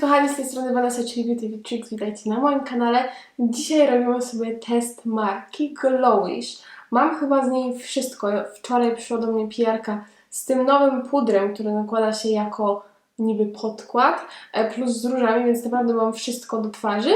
kochani, z tej strony Vanessa, czyli Beauty Tricks. Witajcie na moim kanale. Dzisiaj robimy sobie test marki Glowish. Mam chyba z niej wszystko. Wczoraj przyszła do mnie pijarka z tym nowym pudrem, który nakłada się jako niby podkład, e, plus z różami, więc naprawdę mam wszystko do twarzy.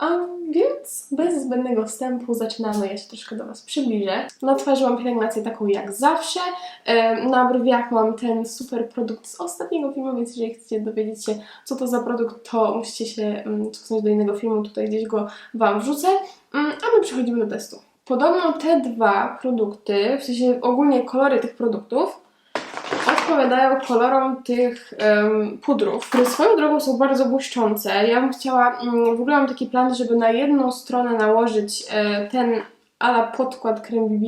A więc bez zbędnego wstępu zaczynamy. Ja się troszkę do Was przybliżę. Na twarzy mam pielęgnację taką jak zawsze. E, Na brwiach mam ten super produkt z ostatniego filmu, więc jeżeli chcecie dowiedzieć się, co to za produkt, to musicie się mm, cofnąć do innego filmu. Tutaj gdzieś go Wam wrzucę. Mm, A my przechodzimy do testu. Podobno te dwa produkty, w sensie ogólnie kolory tych produktów, odpowiadają kolorom tych em, pudrów, które swoją drogą są bardzo błyszczące. Ja bym chciała, mm, w ogóle mam taki plan, żeby na jedną stronę nałożyć e, ten ala podkład krem BB,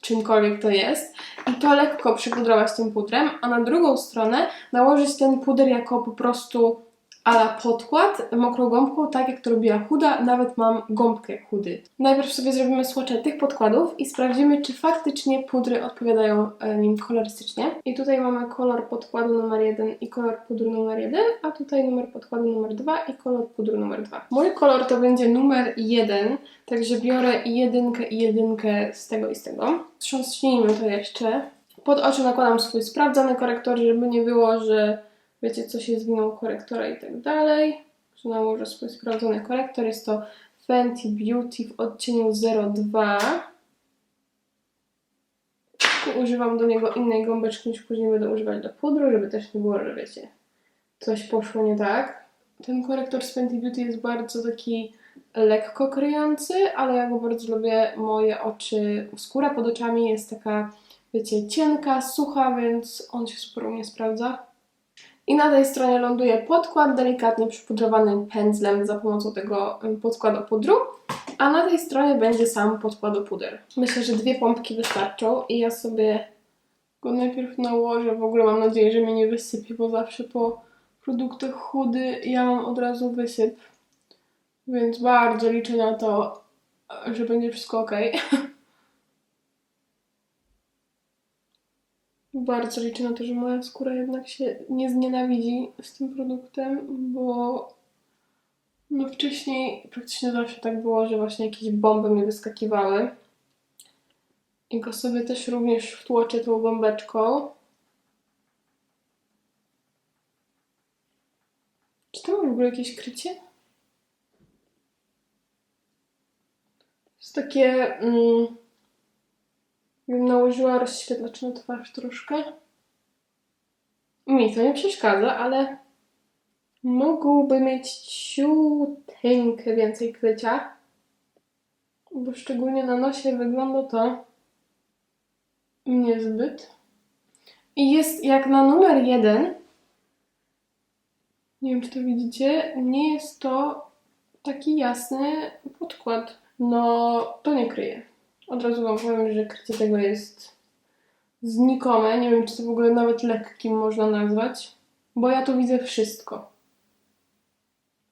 czymkolwiek to jest, i to lekko przypudrować tym pudrem, a na drugą stronę nałożyć ten puder jako po prostu ala podkład mokrą gąbką, tak jak to robiła Huda, nawet mam gąbkę Hudy. Najpierw sobie zrobimy swatche tych podkładów i sprawdzimy, czy faktycznie pudry odpowiadają e, nim kolorystycznie. I tutaj mamy kolor podkładu numer 1 i kolor pudru numer 1, a tutaj numer podkładu numer 2 i kolor pudru numer 2. Mój kolor to będzie numer 1, także biorę jedynkę i jedynkę z tego i z tego. Trząśnijmy to jeszcze. Pod oczy nakładam swój sprawdzony korektor, żeby nie było, że wiecie, co się zwinął korektora i tak dalej. Że swój sprawdzony korektor. Jest to Fenty Beauty w odcieniu 02. I używam do niego innej gąbeczki niż później będę używać do pudru, żeby też nie było, że wiecie, coś poszło nie tak. Ten korektor z Fenty Beauty jest bardzo taki lekko kryjący, ale ja go bardzo lubię. Moje oczy, skóra pod oczami jest taka, wiecie, cienka, sucha, więc on się super u mnie sprawdza. I na tej stronie ląduje podkład delikatnie przypudrowany pędzlem za pomocą tego y, podkładu pudru, a na tej stronie będzie sam podkładu puder. Myślę, że dwie pompki wystarczą i ja sobie go najpierw nałożę. W ogóle mam nadzieję, że mnie nie wysypie, bo zawsze po produktach chudy ja mam od razu wysyp. Więc bardzo liczę na to, że będzie wszystko ok. Bardzo liczę na to, że moja skóra jednak się nie znienawidzi z tym produktem, bo no wcześniej praktycznie zawsze tak było, że właśnie jakieś bomby mi wyskakiwały. I go sobie też również wtłoczę tą bombeczką. Czy to ma w ogóle jakieś krycie? To jest takie... Mm, bym nałożyła rozświetlacz na twarz troszkę. Mi to nie przeszkadza, ale mógłby mieć ciuteńkę więcej krycia. Bo szczególnie na nosie wygląda to niezbyt. I jest jak na numer jeden. Nie wiem, czy to widzicie. Nie jest to taki jasny podkład. No, to nie kryje. Od razu Wam powiem, że krycie tego jest znikome. Nie wiem, czy to w ogóle nawet lekkim można nazwać, bo ja tu widzę wszystko.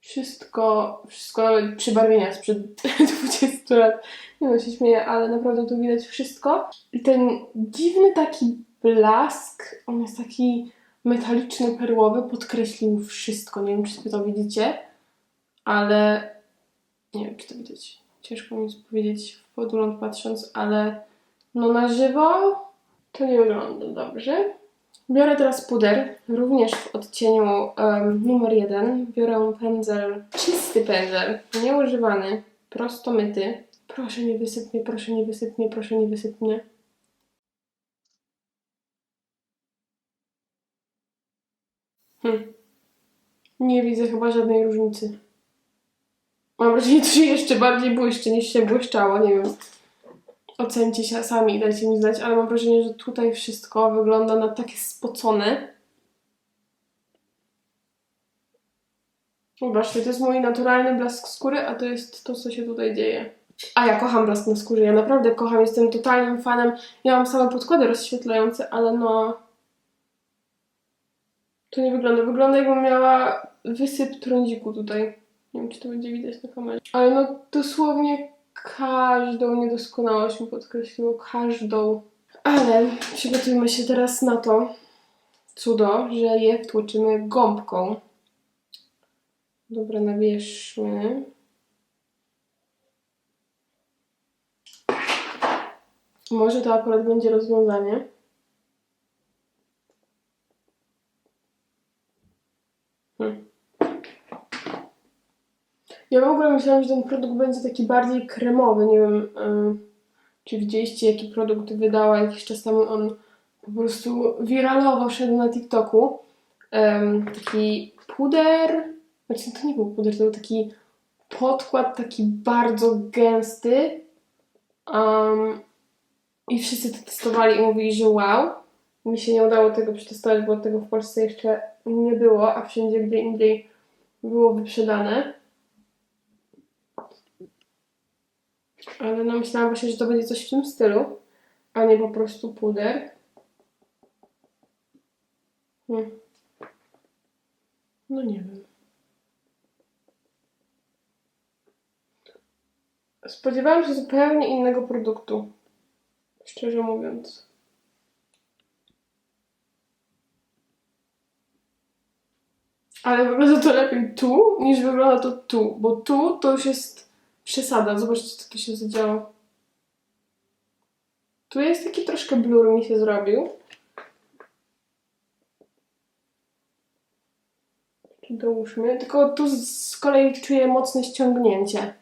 Wszystko, wszystko, nawet przybarwienia sprzed 20 lat. Nie no, się śmieję, ale naprawdę tu widać wszystko. I ten dziwny taki blask, on jest taki metaliczny, perłowy, podkreślił wszystko. Nie wiem, czy to widzicie, ale nie wiem, czy to widać. Ciężko mi powiedzieć w podgląd patrząc, ale no na żywo to nie wygląda dobrze. Biorę teraz puder, również w odcieniu um, numer jeden. Biorę pędzel, czysty pędzel, nieużywany, prosto myty. Proszę nie wysyp mnie, proszę nie wysyp mnie, proszę nie wysyp mnie. Hm. Nie widzę chyba żadnej różnicy. Mam wrażenie, że to się jeszcze bardziej błyszczy niż się błyszczało, nie wiem. Ocencie się sami i dajcie mi znać, ale mam wrażenie, że tutaj wszystko wygląda na takie spocone. Zobaczcie, to jest mój naturalny blask skóry, a to jest to, co się tutaj dzieje. A ja kocham blask na skórze, ja naprawdę kocham, jestem totalnym fanem. Ja mam same podkłady rozświetlające, ale no... To nie wygląda. Wygląda jakbym miała wysyp trądziku tutaj. Nie wiem, czy to będzie widać na kamerze. Ale no dosłownie każdą niedoskonałość mi podkreśliło. Każdą. Ale przygotujmy się teraz na to cudo, że je wtłoczymy gąbką. Dobra, nabierzmy. Może to akurat będzie rozwiązanie. Ja w ogóle myślałam, że ten produkt będzie taki bardziej kremowy. Nie wiem, y, czy widzieliście, jaki produkt wydała jakiś czas temu. On po prostu wiralowo szedł na TikToku. Taki puder. Znaczy, to nie był puder, to był taki podkład, taki bardzo gęsty. Um, I wszyscy to testowali i mówili, że wow. Mi się nie udało tego przetestować, bo tego w Polsce jeszcze nie było, a wszędzie gdzie indziej było wyprzedane. Ale no myślałam właśnie, że to będzie coś w tym stylu, a nie po prostu puder. Hmm. No nie wiem. Spodziewałam się zupełnie innego produktu. Szczerze mówiąc. Ale wygląda to lepiej tu, niż wygląda to tu, bo tu to już jest przesada. Zobaczcie, co tu się zadziało. Tu jest taki troszkę blur mi się zrobił. Dołóżmy. Tylko tu z kolei czuję mocne ściągnięcie.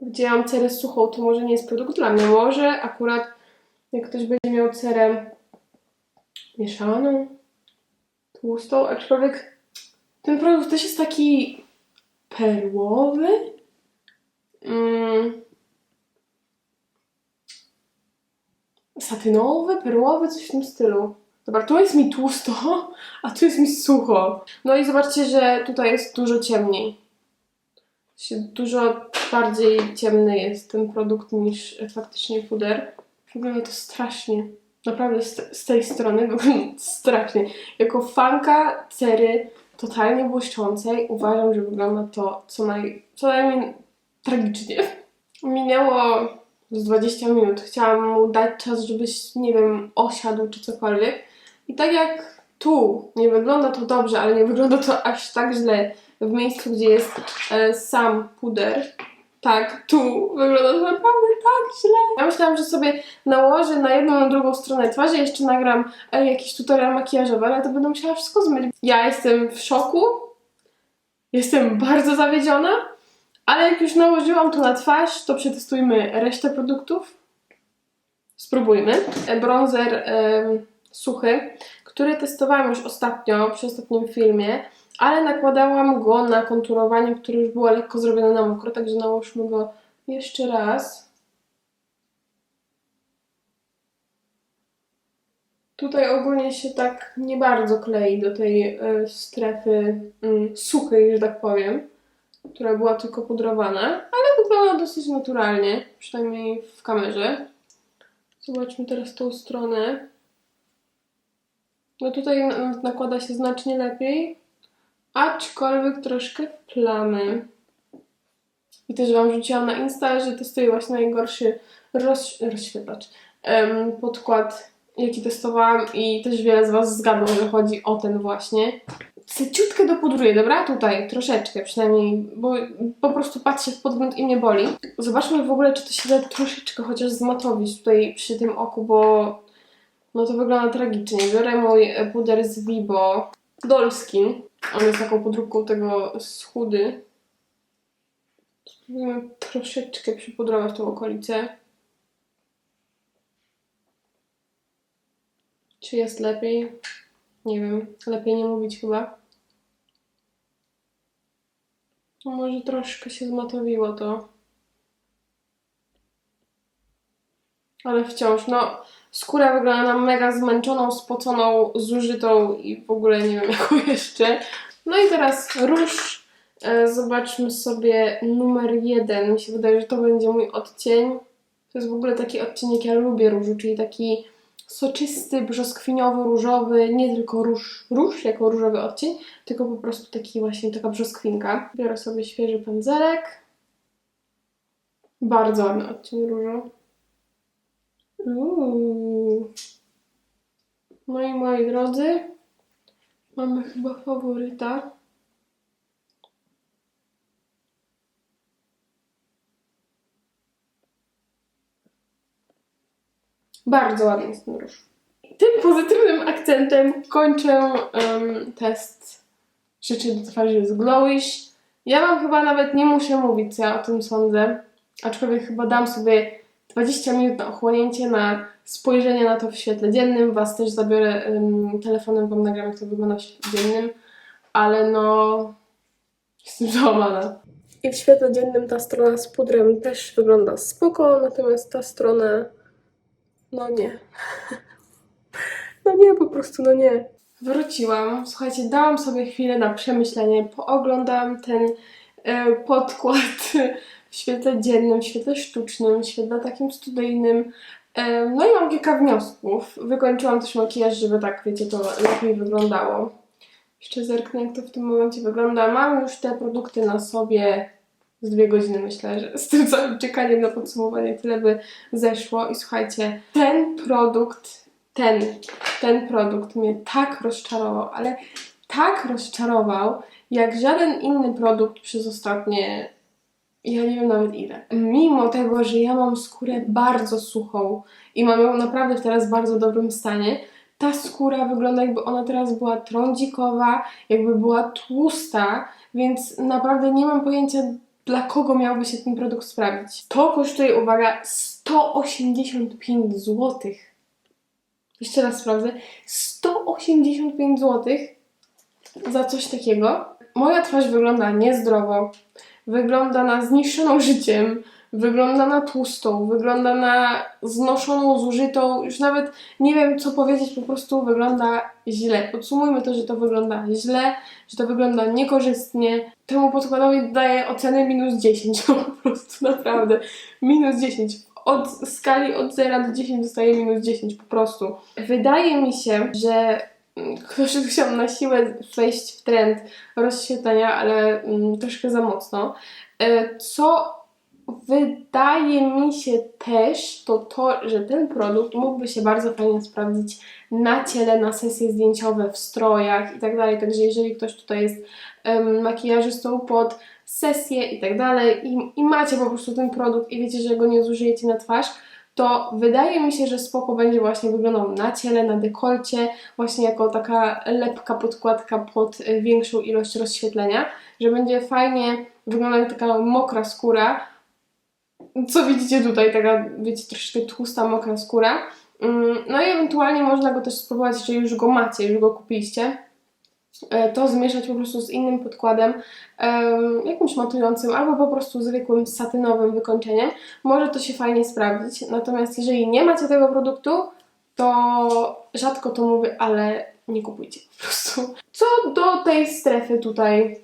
Gdzie mam cerę suchą, to może nie jest produkt dla mnie. Może akurat jak ktoś będzie miał cerę mieszaną, tłustą, aczkolwiek ten produkt też jest taki perłowy. Mm. Satynowy, perłowy, coś w tym stylu. Dobra, tu jest mi tłusto, a tu jest mi sucho. No i zobaczcie, że tutaj jest dużo ciemniej. Dużo bardziej ciemny jest ten produkt niż faktycznie puder. Wygląda to strasznie. Naprawdę z, z tej strony wygląda strasznie. Jako fanka cery totalnie błyszczącej uważam, że wygląda to co, naj, co najmniej tragicznie. Minęło z 20 minut. Chciałam mu dać czas, żebyś, nie wiem, osiadł czy cokolwiek. I tak jak tu nie wygląda to dobrze, ale nie wygląda to aż tak źle w miejscu, gdzie jest e, sam puder. Tak, tu wygląda to naprawdę tak źle. Ja myślałam, że sobie nałożę na jedną, na drugą stronę twarzy, jeszcze nagram e, jakiś tutorial makijażowy, ale to będę musiała wszystko zmyć. Ja jestem w szoku, jestem bardzo zawiedziona, ale jak już nałożyłam to na twarz, to przetestujmy resztę produktów. Spróbujmy. E, Bronzer suchy, który testowałam już ostatnio, przy ostatnim filmie, ale nakładałam go na konturowanie, które już było lekko zrobione na mokro, także nałóżmy go jeszcze raz. Tutaj ogólnie się tak nie bardzo klei do tej e, strefy mm, suchej, że tak powiem, która była tylko pudrowana, ale wygląda dosyć naturalnie, przynajmniej w kamerze. Zobaczmy teraz tą stronę. No tutaj na- nakłada się znacznie lepiej, aczkolwiek troszkę plamy. I też Wam rzuciłam na Insta, że testuję właśnie najgorszy roz, rozświetlacz, em, podkład, jaki testowałam i też wiele z Was zgadło, że chodzi o ten właśnie. Ciutkę dopudruję, dobra? Tutaj, troszeczkę przynajmniej, bo po prostu patrzę w podgląd i mnie boli. Zobaczmy w ogóle, czy to się da troszeczkę chociaż zmatowić tutaj przy tym oku, bo no to wygląda tragicznie. Biorę mój puder z Vibo Dolskin. On jest taką podróbką tego z chudy. Spróbujemy troszeczkę przypudrować tą okolicę. Czy jest lepiej? Nie wiem. Lepiej nie mówić chyba. Może troszkę się zmatowiło to. Ale wciąż, no, skóra wygląda na mega zmęczoną, spoconą, zużytą i w ogóle nie wiem jaką jeszcze. No i teraz róż. E, Zobaczmy sobie numer jeden. Mi się wydaje, że to będzie mój odcień. To jest w ogóle taki odcień, jak ja lubię różu, czyli taki soczysty, brzoskwiniowo-różowy, nie tylko róż, róż jako różowy odcień, tylko po prostu taki właśnie taka brzoskwinka. Biorę sobie świeży pędzelek. Bardzo ładny odcień różu. Uuu. No moi drodzy, mamy chyba faworyta. Bardzo ładny jest ten róż. Tym pozytywnym akcentem kończę em, test rzeczy do twarzy z Glowish. Ja wam chyba nawet nie muszę mówić, co ja o tym sądzę, aczkolwiek chyba dam sobie 20 minut na ochłonięcie, na spojrzenie na to w świetle dziennym. Was też zabiorę em, telefonem, wam nagram, jak to wygląda w świetle dziennym, ale no... Jestem załamana. I w świetle dziennym ta strona z pudrem też wygląda spoko, natomiast ta strona... No nie. No nie, po prostu no nie. Wróciłam. Słuchajcie, dałam sobie chwilę na przemyślenie. Pooglądałam ten e, podkład w świetle dziennym, w świetle sztucznym, w świetle takim studyjnym. E, no i mam kilka wniosków. Wykończyłam też makijaż, żeby tak, wiecie, to lepiej wyglądało. Jeszcze zerknę, jak to w tym momencie wygląda. Mam już te produkty na sobie z dwie godziny, myślę, że z tym całym czekaniem na podsumowanie tyle by zeszło. I słuchajcie, ten produkt, ten, ten produkt mnie tak rozczarował, ale tak rozczarował, jak żaden inny produkt przez ostatnie, ja nie wiem nawet ile. Mimo tego, że ja mam skórę bardzo suchą i mam ją naprawdę teraz w bardzo dobrym stanie, ta skóra wygląda jakby ona teraz była trądzikowa, jakby była tłusta, więc naprawdę nie mam pojęcia, dla kogo miałby się ten produkt sprawdzić. To kosztuje, uwaga, 185 zł. Jeszcze raz sprawdzę. 185 zł za coś takiego. Moja twarz wygląda niezdrowo, wygląda na zniszczoną życiem, wygląda na tłustą, wygląda na znoszoną, zużytą, już nawet nie wiem co powiedzieć, po prostu wygląda źle. Podsumujmy to, że to wygląda źle, że to wygląda niekorzystnie. Temu podkładowi daję ocenę minus 10, no po prostu naprawdę. Minus 10. Od skali od 0 do 10 dostaję minus 10 po prostu. Wydaje mi się, że mm, ktoś chciał na siłę wejść w trend rozświetlenia, ale mm, troszkę za mocno. E, Co wydaje mi się też, to to, że ten produkt mógłby się bardzo fajnie sprawdzić na ciele, na sesje zdjęciowe, w strojach i tak dalej. Także jeżeli ktoś tutaj jest um, makijażystą pod sesję i tak dalej i, i macie po prostu ten produkt i wiecie, że go nie zużyjecie na twarz, to wydaje mi się, że spoko będzie właśnie wyglądał na ciele, na dekolcie, właśnie jako taka lepka podkładka pod y, większą ilość rozświetlenia, że będzie fajnie wyglądać jak taka mokra skóra, co widzicie tutaj, taka, wiecie, troszeczkę tłusta, mokra skóra. Mm, No i ewentualnie można go też spróbować, jeżeli już go macie, już go kupiliście, e, to zmieszać po prostu z innym podkładem, em, jakimś matującym albo po prostu zwykłym satynowym wykończeniem. Może to się fajnie sprawdzić. Natomiast jeżeli nie macie tego produktu, to rzadko to mówię, ale nie kupujcie po prostu. Co do tej strefy tutaj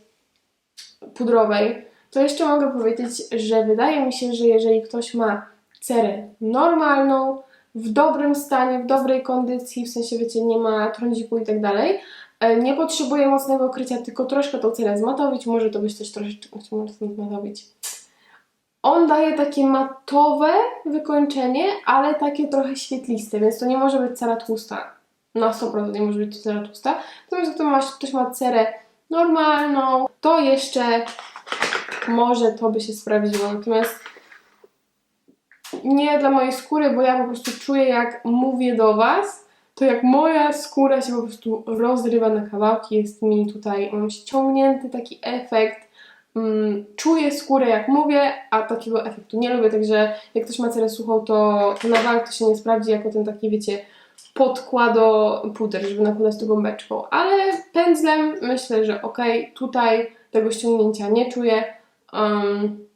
pudrowej, to jeszcze mogę powiedzieć, że wydaje mi się, że jeżeli ktoś ma cerę normalną, w dobrym stanie, w dobrej kondycji, w sensie wiecie, nie ma trądziku i tak dalej, e, nie potrzebuje mocnego krycia, tylko troszkę tą cerę zmatowić, może to być też troszeczkę to zmatowić. On daje takie matowe wykończenie, ale takie trochę świetliste, więc to nie może być cera tłusta. Na 100% nie może być to cera tłusta. Natomiast gdy ktoś ma cerę normalną, to jeszcze może to by się sprawdziło. Natomiast nie dla mojej skóry, bo ja po prostu czuję, jak mówię do Was, to jak moja skóra się po prostu rozrywa na kawałki, jest mi tutaj, mam ściągnięty taki efekt. Mm, czuję skórę jak mówię, a takiego efektu nie lubię, także jak ktoś ma cerę suchą, to, to na bank to się nie sprawdzi jako ten taki, wiecie, podkłado puder, żeby nakładać to gąbeczką. Ale pędzlem myślę, że ok, tutaj tego ściągnięcia nie czuję. Um,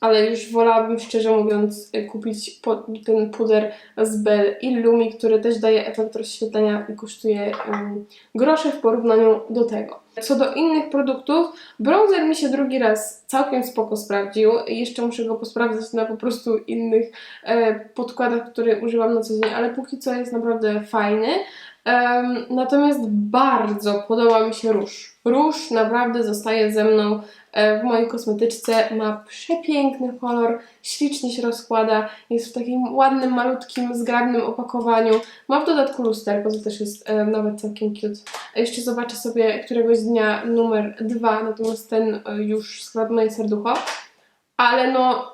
ale już wolałabym szczerze mówiąc y, kupić ten puder z Bell i Lumi, który też daje efekt rozświetlenia i kosztuje um, grosze w porównaniu do tego. Co do innych produktów, bronzer mi się drugi raz całkiem spoko sprawdził. Jeszcze muszę go posprawdzać na po prostu innych e, podkładach, które używam na co dzień, ale póki co jest naprawdę fajny. Natomiast bardzo podoba mi się róż. Róż naprawdę zostaje ze mną e, w mojej kosmetyczce. Ma przepiękny kolor, ślicznie się rozkłada, jest w takim ładnym, malutkim, zgrabnym opakowaniu. Ma w dodatku lusterko, co też jest e, nawet całkiem cute. Jeszcze zobaczę sobie któregoś dnia numer dwa, natomiast ten e, już skradł moje serducho. Ale no,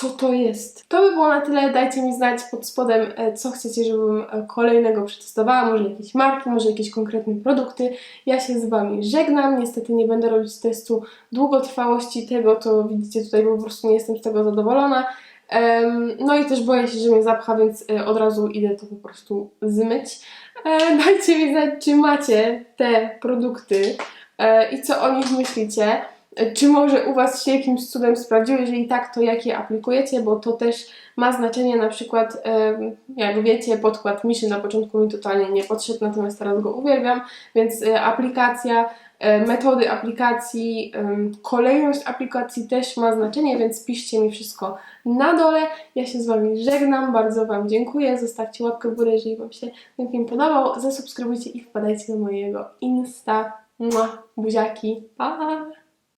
co to jest. To by było na tyle. Dajcie mi znać pod spodem, e, co chcecie, żebym e, kolejnego przetestowała. Może jakieś marki, może jakieś konkretne produkty. Ja się z Wami żegnam. Niestety nie będę robić testu długotrwałości tego, to widzicie tutaj, bo po prostu nie jestem z tego zadowolona. No i też boję się, że mnie zapcha, więc e, od razu idę to po prostu zmyć. Dajcie mi znać, czy macie te produkty i co o nich myślicie. Czy może u Was się jakimś cudem sprawdziły? Jeżeli tak, to jakie aplikujecie, bo to też ma znaczenie. Na przykład, jak wiecie, podkład Miszy na początku mi totalnie nie podszedł, natomiast teraz go uwielbiam, więc e, aplikacja, e, metody aplikacji, kolejność aplikacji też ma znaczenie, więc piszcie mi wszystko na dole. Ja się z Wami żegnam, bardzo Wam dziękuję. Zostawcie łapkę w górę, jeżeli Wam się ten film podobał. Zasubskrybujcie i wpadajcie na mojego Insta. Mua, buziaki, pa!